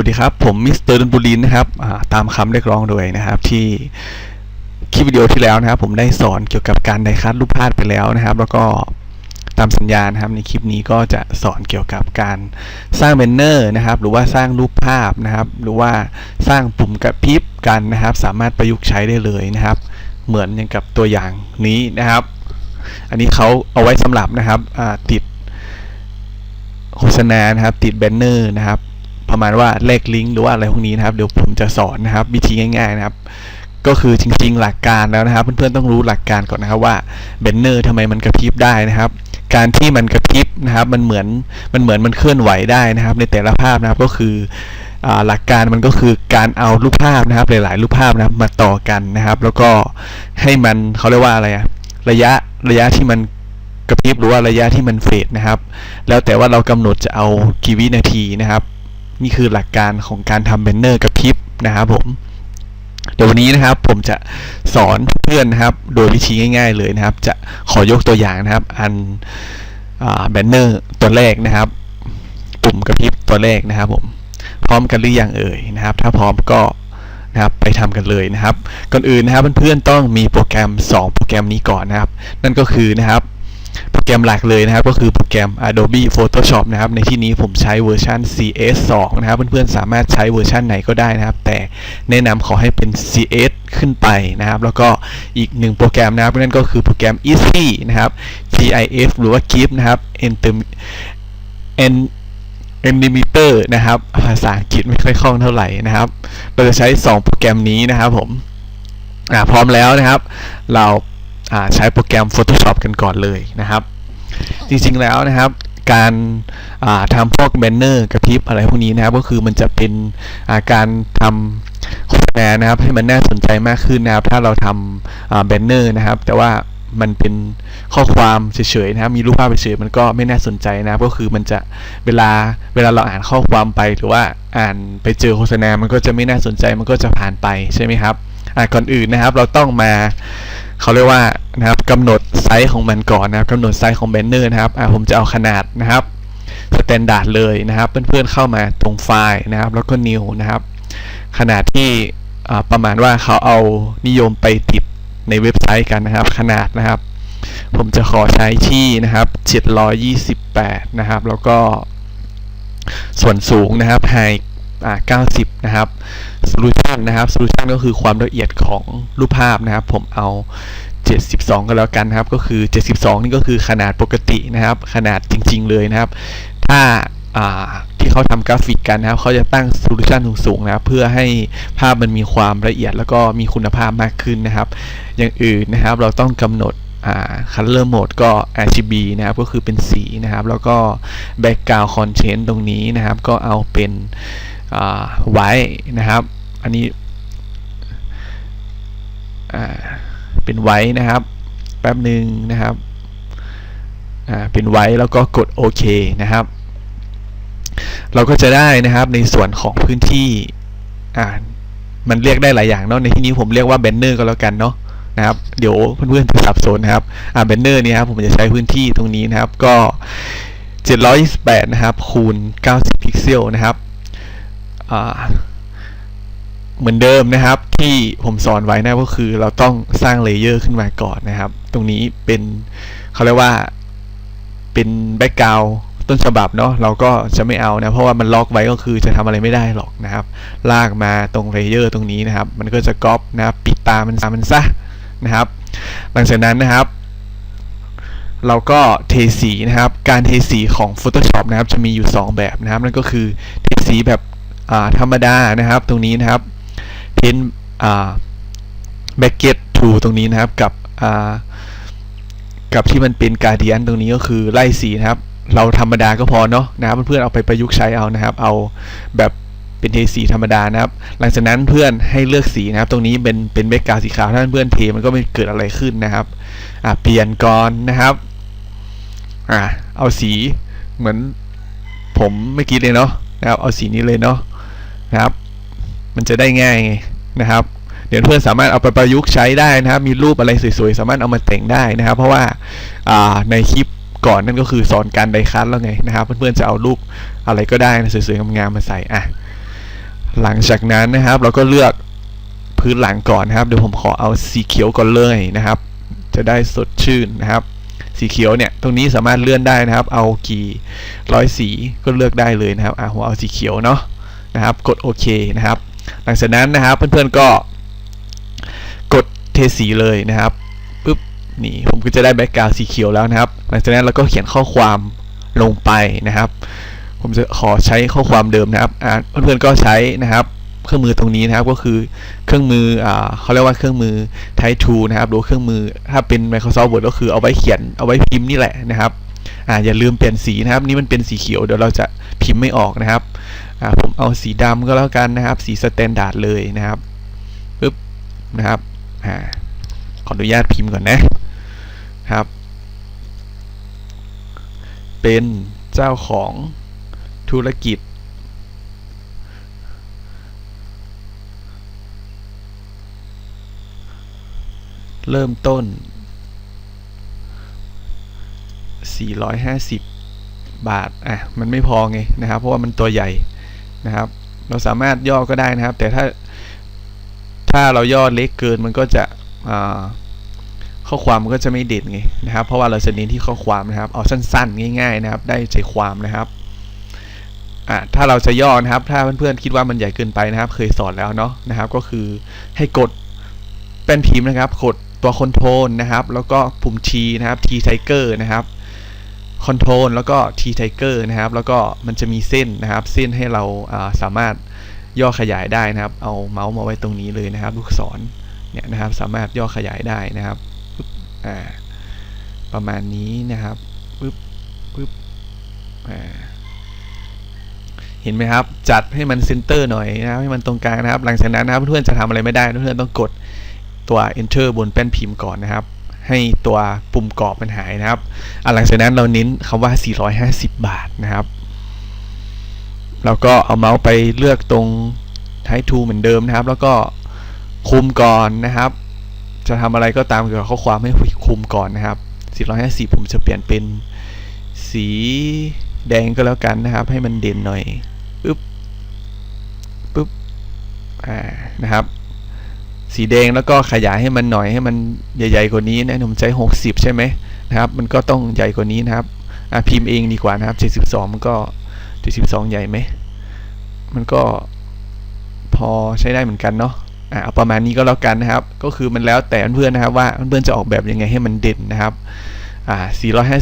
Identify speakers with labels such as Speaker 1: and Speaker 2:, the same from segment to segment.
Speaker 1: วัสดีครับ ผมมิสเตอร์ดนบุรีนะครับตามคำเรียกร้องโดยนะครับ ที่คลิปวิดีโอที่แล้วนะครับ ผมได้สอนเกี่ยวกับการไดคัดรูปภาพไปแล้วนะครับ แล้วก็ตามสัญญานะครับ ในคลิปนี้ก็จะสอนเกี่ยวกับการสร้างแบนเนอร์นะครับ หรือว่าสร้างรูปภาพนะครับ หรือว่าสร้างปุ่มกระพริบกันนะครับ สามารถประยุกต์ใช้ได้เลยนะครับ เหมือนอย่างกับตัวอย่างนี้นะครับ อันนี้เขาเอาไว้สำหรับนะครับติดโฆษณานะครับ ติดแบนเนอร์นะครับ ประมาณว่าเลขลิงก์หรือว่าอะไรพวกนี้นะครับ เดี๋ยวผมจะสอนนะครับ วิธีง่ายๆนะครับ ก็คือจริงๆหลักการแล้วนะครับ เพื่อนๆต้องรู้หลักการก่อนนะครับว่าแบนเนอร์ทำไมมันกระพริบได้นะครับ การที่มันกระพริบนะครับ มันเหมือนมันเหมือนมันเคลื่อนไหวได้นะครับ ในแต่ละภาพนะครับก็คือหลักการมันก็คือการเอารูปภาพนะครับ หลายๆรูปภาพนะครับมาต่อกันนะครับ แล้วก็ให้มันเขาเรียกว่าอะไรอะระยะระยะที่มันกระพริบหรือว่าระยะที่มันเฟดนะครับ แล้วแต่ว่าเรากำหนดจะเอากี่วินาทีนะครับ นี่คือหลักการของการทำแบนเนอร์กับพริบนะครับผมเดี๋ยววันนี้นะครับผมจะสอนเพื่อนนะครับ โดยวิธีง่าย ๆ เลยนะครับ จะขอยกตัวอย่างนะครับ อันแบนเนอร์ตัวแรกนะครับ ปุ่มกระพริบตัวแรกนะครับผมพร้อมกันหรือยังเอ่ยนะครับ ถ้าพร้อมก็นะครับไปทำกันเลยนะครับ ก่อนอื่นนะครับเพื่อนๆต้องมีโปรแกรม 2 โปรแกรมนี้ก่อนนะครับ นั่นก็คือนะครับ โปรแกรมหลักเลยนะครับ ก็คือโปรแกรม Adobe Photoshop นะครับ ในที่นี้ผมใช้เวอร์ชัน CS 2 นะครับ เพื่อนๆ สามารถใช้เวอร์ชันไหนก็ได้นะครับ แต่แนะนำขอให้เป็น CS ขึ้นไปนะครับ แล้วก็อีกหนึ่งโปรแกรมนะครับนั่นก็คือโปรแกรม Easy นะครับ GIF หรือว่า GIF นะครับ Enter N Animator นะครับ ภาษาอังกฤษไม่ค่อยคล่องเท่าไหร่นะครับ เราจะใช้ 2 โปรแกรมนี้นะครับผมพร้อมแล้วนะครับ เรา ใช้โปรแกรม Photoshop กันก่อนเลยนะครับ จริงๆแล้วนะครับการาทำพวกแบนเนอร์กระพริบอะไรพวกนี้นะครับก็คือมันจะเป็นาการทำโฆษณานะครับให้มันน่าสนใจมากขึ้นนะครับ ถ้าเราทำแบนเนอร์นะครับ แต่ว่ามันเป็นข้อความเฉยๆนะครับ มีรูปภาพเฉยๆมันก็ไม่น่าสนใจนะครับ ก็คือมันจะเวลาเวลาเราอ่านข้อความไปหรือว่าอ่านไปเจอโฆษณา มันก็จะไม่น่าสนใจมันก็จะผ่านไปใช่ไหมครับก่อนอื่นนะครับ เราต้องมา เขาเรียกว่านะครับกำหนดไซส์ของมันก่อนนะครับกำหนดไซส์ของแบนเนอร์นะครับอ่าผมจะเอาขนาดนะครับสแตนดาร์ดเลยนะครับเพื่อนๆเข้ามาตรงไฟล์นะครับ แล้วก็ new นะครับ ขนาดที่อ่าประมาณว่าเขาเอานิยมไปติดในเว็บไซต์กันนะครับ ขนาดนะครับ ผมจะขอใช้ที่นะครับ 728 นะครับ แล้วก็ส่วนสูงนะครับ high อ่า90 นะครับ solution นะครับ solution ก็คือความละเอียดของรูปภาพนะครับ ผมเอา 72 ก็แล้วกันครับ ก็คือ 72 นี่ก็คือขนาดปกตินะครับ ขนาดจริง ๆ เลยนะครับ ถ้าาที่เขาทำกราฟิกกันนะครับ เขาจะตั้ง solution สูงๆนะครับ เพื่อให้ภาพมันมีความละเอียดแล้วก็มีคุณภาพมากขึ้นนะครับ อย่างอื่นนะครับเราต้องกำหนดอ่า color mode ก็ RGB นะครับ ก็คือเป็นสีนะครับ แล้วก็ background content ตรงนี้นะครับ ก็เอาเป็นไว้นะครับ อันนี้เป็นไว้นะครับ แป๊บหนึ่งนะครับเป็นไว้แล้วก็กดโอเคนะครับ เราก็จะได้นะครับในส่วนของพื้นที่มันเรียกได้หลายอย่างเนาะในที่นี้ผมเรียกว่าแบนเนอร์ก็แล้วกันเนาะนะครับเดี๋ยวเพื่อนๆจะสับสนนะครับอ่าแบนเนอร์นี่ครับผมจะใช้พื้นที่ตรงนี้นะครับก็ 728 นะครับคูณ 90 พิกเซลนะครับ เหมือนเดิมนะครับ ที่ผมสอนไว้นะก็คือเราต้องสร้างเลเยอร์ขึ้นมาก่อนนะครับ ตรงนี้เป็นเขาเรียกว่าเป็นแบ็กกราวต้นฉบับเนาะเราก็จะไม่เอานะเพราะว่ามันล็อกไว้ก็คือจะทำอะไรไม่ได้หรอกนะครับ ลากมาตรงเลเยอร์ตรงนี้นะครับ มันก็จะก๊อปนะครับปิดตามันซะมันซะนะครับ หลังจากนั้นนะครับ เราก็เทสีนะครับ การเทสีของ Photoshop นะครับ จะมีอยู่ 2 แบบนะครับ นั่นก็คือเทสีแบบธรรมดานะครับ ตรงนี้นะครับ พ้นอ่า bracket to ตรงนี้นะครับกับกับที่มันเป็น guardian ตรงนี้ก็คือไล่สีนะครับ เราธรรมดาก็พอเนาะนะครับเพื่อนๆเอาไปประยุกต์ใช้เอานะครับ เอาแบบเป็นเทสีธรรมดานะครับ หลังจากนั้นเพื่อนให้เลือกสีนะครับ ตรงนี้เป็นเป็นแบกกาสีขาวถ้าเพื่อนเทมันก็ไม่เกิดอะไรขึ้นนะครับอ่าเปลี่ยนก่อนนะครับอ่าเอาสีเหมือนผมเมื่อกี้เลยเนาะนะครับ เอาสีนี้เลยเนาะนะครับ มันจะได้ง่ายนะครับ เดี๋ยวเพื่อนสามารถเอาไปประยุกต์ใช้ได้นะครับ มีรูปอะไรสวยๆ สามารถเอามาแต่งได้นะครับ เพราะว่าอ่าในคลิปก่อนนั่นก็คือสอนการไดคัทแล้วไงนะครับ เพื่อนๆจะเอารูปอะไรก็ได้นะสวยๆงามๆมาใส่อะหลังจากนั้นนะครับ เราก็เลือกพื้นหลังก่อนนะครับเดี๋ยวผมขอเอาสีเขียวก่อนเลยนะครับ จะได้สดชื่นนะครับ สีเขียวเนี่ยตรงนี้สามารถเลื่อนได้นะครับ เอากี่ร้อยสีก็เลือกได้เลยนะครับอะผมเอาสีเขียวเนาะนะครับ กดโอเคนะครับ หลังจากนั้นนะครับ เพื่อนๆก็กดเทสีเลยนะครับปุ๊บนี่ผมก็จะได้แบ็กกราวสีเขียวแล้วนะครับ หลังจากนั้นเราก็เขียนข้อความลงไปนะครับ ผมจะขอใช้ข้อความเดิมนะครับอ่าเพื่อนๆก็ใช้นะครับเครื่องมือตรงนี้นะครับก็คือเครื่องมืออ่าเขาเรียกว่าเครื่องมือ Type 2นะครับหรือเครื่องมือถ้าเป็น Microsoft Word ก็คือเอาไว้เขียนเอาไว้พิมพ์นี่แหละนะครับอ่าอย่าลืมเปลี่ยนสีนะครับ นี่มันเป็นสีเขียวเดี๋ยวเราจะพิมพ์ไม่ออกนะครับ ผมเอาสีดำก็แล้วกันนะครับ สีสแตนดาร์ดเลยนะครับปึ๊บนะครับอ่าขออนุญาตพิมพ์ก่อนนะครับ เป็นเจ้าของธุรกิจ เริ่มต้น 450 บาท อะ มันไม่พอไงนะครับ เพราะว่ามันตัวใหญ่ นะครับ เราสามารถย่อก็ได้นะครับ แต่ถ้าถ้าเราย่อเล็กเกินมันก็จะข้อความมันก็จะไม่เด่นไงนะครับ เพราะว่าเราจะเน้นที่ข้อความนะครับ เอาสั้น ๆ ง่าย ๆ นะครับ ได้ใจความนะครับอะถ้าเราจะย่อนะครับ ถ้าเพื่อนๆคิดว่ามันใหญ่เกินไปนะครับ เคยสอนแล้วเนาะนะครับ ก็คือให้กดแป้นพิมพ์นะครับ กดตัวคอนโทรลนะครับ แล้วก็ปุ่ม T นะครับ T Tiger นะครับ คอนโทรลแล้วก็ T Tiger นะครับ แล้วก็มันจะมีเส้นนะครับ เส้นให้เราาสามารถย่อขยายได้นะครับ เอาเมาส์มาไว้ตรงนี้เลยนะครับ ลูกศรเนี่ยนะครับ สามารถย่อขยายได้นะครับประมาณนี้นะครับปึ๊บปึ๊บเห็นไหมครับ จัดให้มันเซนเตอร์หน่อยนะครับให้มันตรงกลางนะครับ หลังจากนั้นนะครับเพื่อนๆจะทำอะไรไม่ได้เพื่อนๆต้องกดตัว enter บนแป้นพิมพ์ก่อนนะครับ ให้ตัวปุ่มกรอบมันหายนะครับอะหลังจากนั้นเราเน้นคำว่า 450 บาทนะครับเราก็เอาเมาส์ไปเลือกตรง Type 2เหมือนเดิมนะครับ แล้วก็คุมก่อนนะครับ จะทำอะไรก็ตามเกี่ยวกับข้อความให้คุมก่อนนะครับ 450 ผมจะเปลี่ยนเป็นสีแดงก็แล้วกันนะครับ ให้มันเด่นหน่อยปึ๊บปึ๊บอ่านะครับ สีแดงแล้วก็ขยายให้มันหน่อยให้มันใหญ่ๆกว่านี้นะผมใช้ 60 ใช่ไหมนะครับมันก็ต้องใหญ่กว่านี้นะครับอะพิมพ์เองดีกว่านะครับ 72 มันก็ 72 ใหญ่ไหมมันก็พอใช้ได้เหมือนกันเนาะอะเอาประมาณนี้ก็แล้วกันนะครับ ก็คือมันแล้วแต่เพื่อนๆนะครับว่าเพื่อนๆจะออกแบบยังไงให้มันเด่นนะครับอ่า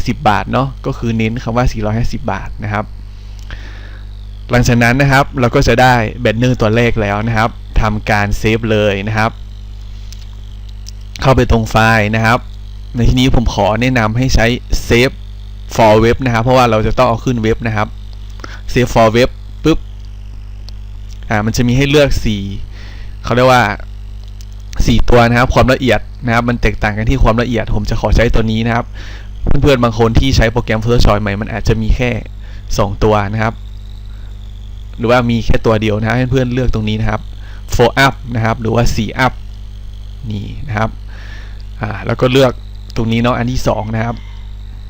Speaker 1: 450 บาทเนาะก็คือเน้นคำว่า 450 บาทนะครับ หลังจากนั้นนะครับเราก็จะได้แบนเนอร์ตัวเลขแล้วนะครับ ทำการเซฟเลยนะครับ เข้าไปตรงไฟล์นะครับ ในที่นี้ผมขอแนะนำให้ใช้ save for web นะครับ เพราะว่าเราจะต้องเอาขึ้นเว็บนะครับ save for web ปุ๊บอ่ามันจะมีให้เลือก4เขาเรียกว่า 4 ตัวนะครับ ความละเอียดนะครับ มันแตกต่างกันที่ความละเอียด ผมจะขอใช้ตัวนี้นะครับ เพื่อนๆบางคนที่ใช้โปรแกรม Photoshop ใหม่ มันอาจจะมีแค่ 2 ตัวนะครับ หรือว่ามีแค่ตัวเดียวนะเพื่อนๆเลือกตรงนี้นะครับ 4 up นะครับ หรือว่า 4 up นี่นะครับ อ่า แล้วก็เลือกตรงนี้เนาะ อันที่ 2 นะครับ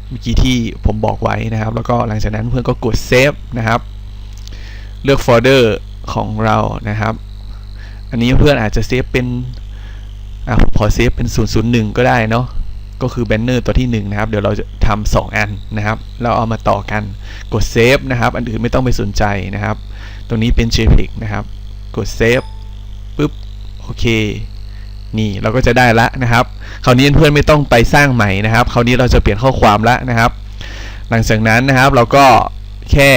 Speaker 1: เมื่อกี้ที่ผมบอกไว้นะครับ แล้วก็หลังจากนั้นเพื่อนก็กด save นะครับ เลือกโฟลเดอร์ของเรานะครับ อันนี้เพื่อนอาจจะเซฟเป็น อ่าผมขอเซฟเป็น 001 ก็ได้เนาะ ก็คือแบนเนอร์ตัวที่ 1 นะครับ เดี๋ยวเราจะทำ2อันนะครับ เราเอามาต่อกัน กดเซฟนะครับ อันอื่นไม่ต้องไปสนใจนะครับ ตรงนี้เป็น JPEG นะครับ กดเซฟ โอเค นี่เราก็จะได้ละนะครับ คราวนี้เพื่อนไม่ต้องไปสร้างใหม่นะครับ คราวนี้เราจะเปลี่ยนข้อความละนะครับ หลังจากนั้นนะครับเราก็แค่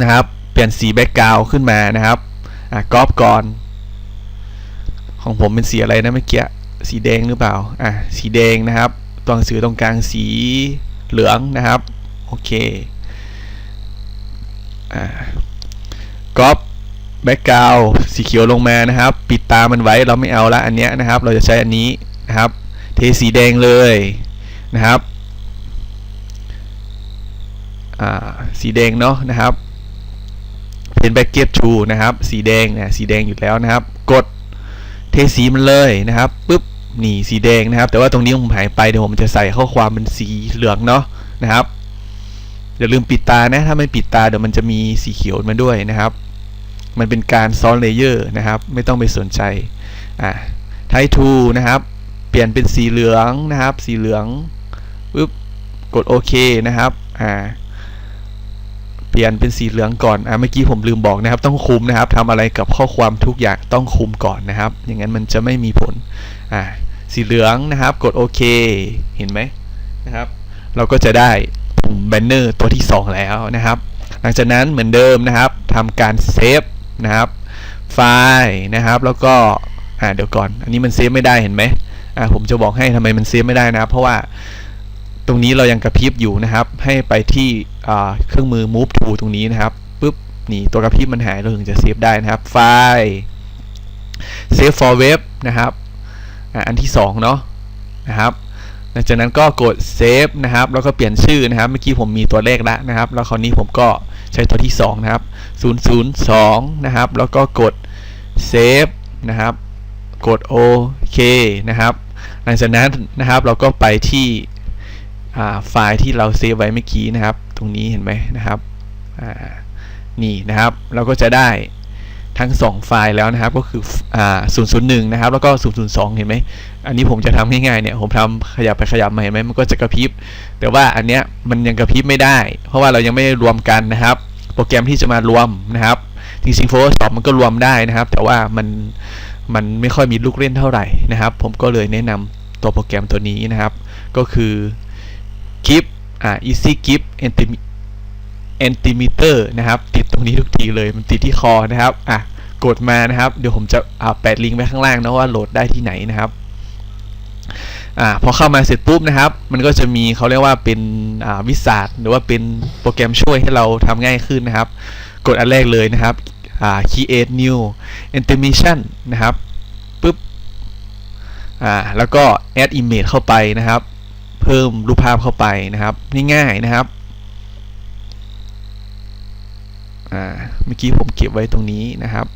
Speaker 1: นะครับเปลี่ยนสีแบ็กกราวขึ้นมานะครับอะก๊อปก่อน ของผมเป็นสีอะไรนะเมื่อกี้สีแดงหรือเปล่าอะสีแดงนะครับ ตัวหนังสือตรงกลางสีเหลืองนะครับ โอเคอ่าก๊อป แบ็กกราวสีเขียวลงมานะครับ ปิดตามันไว้เราไม่เอาละอันเนี้ยนะครับ เราจะใช้อันนี้นะครับ เทสีแดงเลยนะครับอ่าสีแดงเนาะนะครับ เป็นแบ็กเก็ตชูนะครับ สีแดงเนี่ยสีแดงอยู่แล้วนะครับ กดเทสีมันเลยนะครับปุ๊บนี่สีแดงนะครับ แต่ว่าตรงนี้ผมหายไปเดี๋ยวผมจะใส่ข้อความเป็นสีเหลืองเนาะนะครับอย่าลืมปิดตานะถ้าไม่ปิดตาเดี๋ยวมันจะมีสีเขียวมาด้วยนะครับ มันเป็นการซ้อนเลเยอร์นะครับ ไม่ต้องไปสนใจอ่าไททูนะครับ เปลี่ยนเป็นสีเหลืองนะครับ สีเหลืองปึ๊บกดโอเคนะครับอ่าเปลี่ยนเป็นสีเหลืองก่อนอ่าเมื่อกี้ผมลืมบอกนะครับ ต้องคุมนะครับทำอะไรกับข้อความทุกอย่างต้องคุมก่อนนะครับ อย่างนั้นมันจะไม่มีผลอ่าสีเหลืองนะครับ กดโอเค เห็นไหมนะครับ เราก็จะได้ปุ่มแบนเนอร์ตัวที่ 2 แล้วนะครับ หลังจากนั้นเหมือนเดิมนะครับทำการเซฟ นะครับ ไฟล์นะครับ แล้วก็อ่าเดี๋ยวก่อน อันนี้มันเซฟไม่ได้เห็นไหมอ่าผมจะบอกให้ทำไมมันเซฟไม่ได้นะครับเพราะว่าตรงนี้เรายังกระพริบอยู่นะครับ ให้ไปที่อ่าเครื่องมือ move to ตรงนี้นะครับปุ๊บนี่ตัวกระพริบมันหายเราถึงจะเซฟได้นะครับ ไฟล์ save for web นะครับอ่าอันที่สองเนาะนะครับ หลังจากนั้นก็กดเซฟนะครับแล้วก็เปลี่ยนชื่อนะครับ เมื่อกี้ผมมีตัวเลขแล้วนะครับ แล้วคราวนี้ผมก็ใช้ตัวที่ 2 นะครับ 002 นะครับ แล้วก็กดเซฟนะครับ กดโอเคนะครับ หลังจากนั้นนะครับเราก็ไปที่ไฟล์ที่เราเซฟไว้เมื่อกี้นะครับ ตรงนี้เห็นไหมนะครับนี่นะครับ เราก็จะได้ทั้ง 2 ไฟล์แล้วนะครับ ก็คืออ001 นะครับ แล้วก็ 002 เห็นไหม อันนี้ผมจะทำง่ายๆเนี่ยผมทำขยับไปขยับมาเห็นไหมมันก็จะกระพริบ แต่ว่าอันเนี้ยมันยังกระพริบไม่ได้ เพราะว่าเรายังไม่รวมกันนะครับ โปรแกรมที่จะมารวมนะครับจริงๆ Photoshop มันก็รวมได้นะครับ แต่ว่ามันมันไม่ค่อยมีลูกเล่นเท่าไหร่นะครับ ผมก็เลยแนะนำตัวโปรแกรมตัวนี้นะครับ ก็คือ GIF อ่า Easy GIF Entimeter นะครับ ติดตรงนี้ทุกทีเลยมันติดที่คอนะครับอะกดมานะครับ เดี๋ยวผมจะอ่าแปะลิงก์ไว้ข้างล่างนะว่าโหลดได้ที่ไหนนะครับ อ่าพอเข้ามาเสร็จปุ๊บนะครับ มันก็จะมีเขาเรียกว่าเป็นอ่าวิสาดหรือว่าเป็นโปรแกรมช่วยให้เราทำง่ายขึ้นนะครับ กดอันแรกเลยนะครับอ่า create new animation นะครับปุ๊บอ่าแล้วก็ add image เข้าไปนะครับ เพิ่มรูปภาพเข้าไปนะครับง่ายๆนะครับอ่าเมื่อกี้ผมเก็บไว้ตรงนี้นะครับ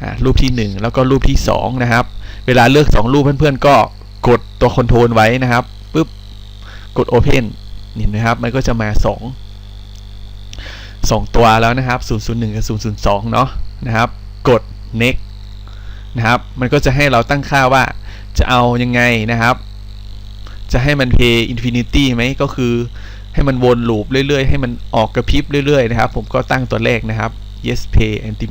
Speaker 1: อ่ารูปที่ 1 แล้วก็รูปที่ 2 นะครับ เวลาเลือก 2 รูปเพื่อนๆก็ กดตัวคอนโทรลไว้นะครับปุ๊บกด Open เห็นไหมครับ มันก็จะมา 2 2 ตัวแล้วนะครับ 001 กับ 002 เนาะนะครับ กด next นะครับ มันก็จะให้เราตั้งค่าว่าจะเอายังไงนะครับ จะให้มัน pay infinity ไหมก็คือให้มันวนลูปเรื่อยๆ ให้มันออกกระพริบเรื่อยๆ นะครับ ผมก็ตั้งตัวเลขนะครับ yes pay anti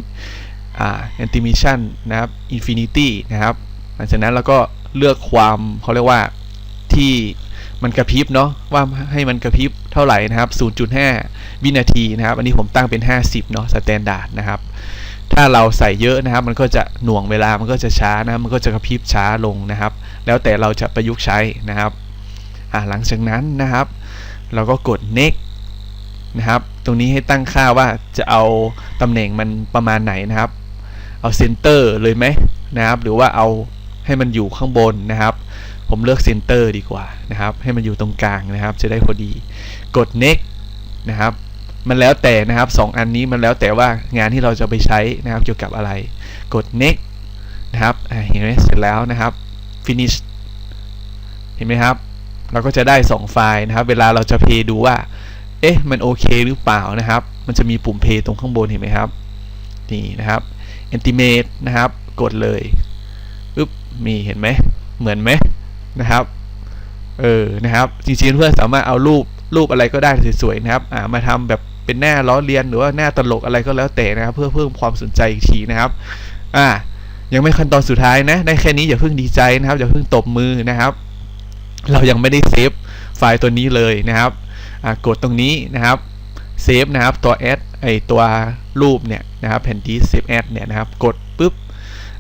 Speaker 1: อ่า animation นะครับ infinity นะครับ หลังจากนั้นเราก็ เลือกความเขาเรียกว่าที่มันกระพริบเนาะว่าให้มันกระพริบเท่าไหร่นะครับ 0.5 วินาทีนะครับ อันนี้ผมตั้งเป็น 50 เนาะสแตนดาร์ดนะครับ ถ้าเราใส่เยอะนะครับ มันก็จะหน่วงเวลามันก็จะช้านะมันก็จะกระพริบช้าลงนะครับ แล้วแต่เราจะประยุกต์ใช้นะครับอ่าหลังจากนั้นนะครับ เราก็กด next นะครับ ตรงนี้ให้ตั้งค่าว่าจะเอาตำแหน่งมันประมาณไหนนะครับ เอาเซนเตอร์เลยไหมนะครับ หรือว่าเอา ให้มันอยู่ข้างบนนะครับ ผมเลือกเซนเตอร์ดีกว่านะครับ ให้มันอยู่ตรงกลางนะครับ จะได้พอดี กด next นะครับ มันแล้วแต่นะครับ 2 อันนี้มันแล้วแต่ว่างานที่เราจะไปใช้นะครับ เกี่ยวกับอะไร กด next นะครับเห็นไหมเสร็จแล้วนะครับ finish เห็นไหมครับ เราก็จะได้ 2 ไฟล์นะครับ เวลาเราจะเพย์ดูว่า เอ๊ะ มันโอเคหรือเปล่านะครับ มันจะมีปุ่มเพย์ตรงข้างบนเห็นไหมครับ นี่นะครับ Estimate นะครับ กดเลย มีเห็นไหมเหมือนไหมนะครับเออนะครับจริงๆเพื่อนสามารถเอารูปรูปอะไรก็ได้สวยๆนะครับอ่ามาทำแบบเป็นหน้าล้อเลียนหรือว่าหน้าตลกอะไรก็แล้วแต่นะครับ เพื่อเพิ่มความสนใจอีกทีนะครับอ่ายังไม่ขั้นตอนสุดท้ายนะได้แค่นี้อย่าเพิ่งดีใจนะครับอย่าเพิ่งตบมือนะครับ เรายังไม่ได้เซฟไฟล์ตัวนี้เลยนะครับอ่ากดตรงนี้นะครับเซฟนะครับตัวแอดไอตัวรูปเนี่ยนะครับแผ่นดิสเซฟแอดเนี่ยนะครับกดปุ๊บ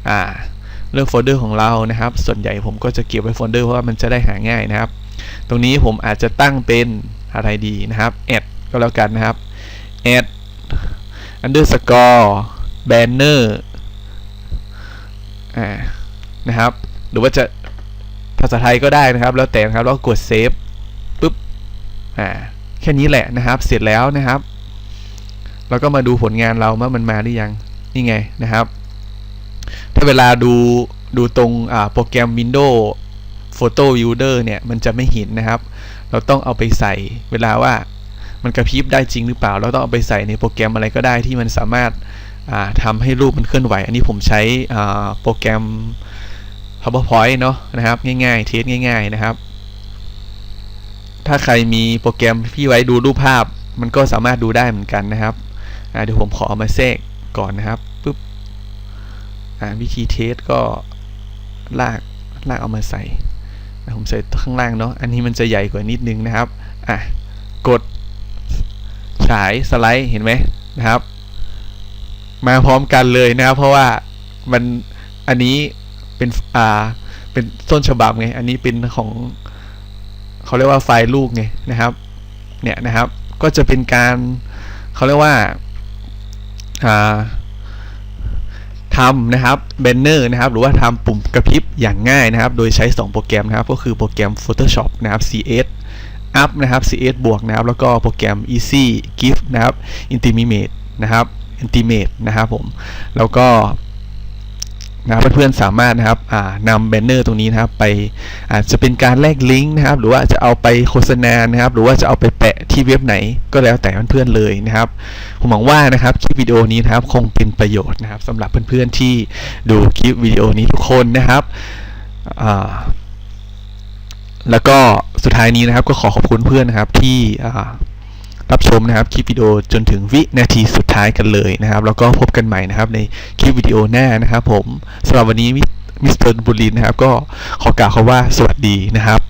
Speaker 1: อ่า เลือกโฟลเดอร์ของเรานะครับ ส่วนใหญ่ผมก็จะเก็บไว้โฟลเดอร์เพราะว่ามันจะได้หาง่ายนะครับ ตรงนี้ผมอาจจะตั้งเป็นอะไรดีนะครับแอดก็แล้วกันนะครับแอด underscore banner อ่านะครับ หรือว่าจะภาษาไทยก็ได้นะครับ แล้วแต่นะครับ แล้วกดเซฟปุ๊บ อ่า แค่นี้แหละนะครับ เสร็จแล้วนะครับเราก็มาดูผลงานเราว่ามันมาหรือยัง นี่ไงนะครับ ถ้าเวลาดูดูตรงโปรแกรม Windows Photo Builder เนี่ยมันจะไม่เห็นนะครับ เราต้องเอาไปใส่เวลาว่ามันกระพริบได้จริงหรือเปล่า เราต้องเอาไปใส่ในโปรแกรมอะไรก็ได้ที่มันสามารถอ่าทำให้รูปมันเคลื่อนไหว อันนี้ผมใช้โปรแกรม PowerPoint เนาะนะครับง่ายๆ เทสง่าย ๆนะครับ ถ้าใครมีโปรแกรมที่ไว้ดูรูปภาพ มันก็สามารถดูได้เหมือนกันนะครับเดี๋ยวผมขอเอามาแทรกก่อนนะครับ วิธีเทสก็ลากลากเอามาใส่ผมใส่ข้างล่างเนาะอันนี้มันจะใหญ่กว่านิดนึงนะครับอะกดฉายสไลด์เห็นไหมนะครับ มาพร้อมกันเลยนะครับ เพราะว่ามันอันนี้เป็นอ่าเป็นต้นฉบับไง อันนี้เป็นของเขาเรียกว่าไฟล์ลูกไงนะครับ เนี่ยนะครับ ก็จะเป็นการเขาเรียกว่าอ่า ทำนะครับแบนเนอร์นะครับหรือว่าทำปุ่มกระพริบอย่างง่ายนะครับ โดยใช้ 2 โปรแกรมนะครับ ก็คือโปรแกรม Photoshop นะครับ CS Up นะครับ CS บวกนะครับ แล้วก็โปรแกรม Easy GIF นะครับ Intimate นะครับ Intimate นะครับผมแล้วก็ นะครับเพื่อนๆสามารถนะครับนำแบนเนอร์ตรงนี้นะครับไปอาจจะเป็นการแลกลิงก์นะครับ หรือว่าจะเอาไปโฆษณานะครับ หรือว่าจะเอาไปแปะที่เว็บไหนก็แล้วแต่เพื่อนๆเลยนะครับ ผมหวังว่านะครับคลิปวิดีโอนี้นะครับคงเป็นประโยชน์นะครับสำหรับเพื่อนๆที่ดูคลิปวิดีโอนี้ทุกคนนะครับแล้วก็สุดท้ายนี้นะครับก็ขอขอบคุณเพื่อนนะครับที่ รับชมนะครับคลิปวิดีโอจนถึงวินาทีสุดท้ายกันเลยนะครับ แล้วก็พบกันใหม่นะครับในคลิปวิดีโอหน้านะครับ ผมสำหรับวันนี้มิสเตอร์บุลินนะครับ ก็ขอกล่าวคาว่าสวัสดีนะครับ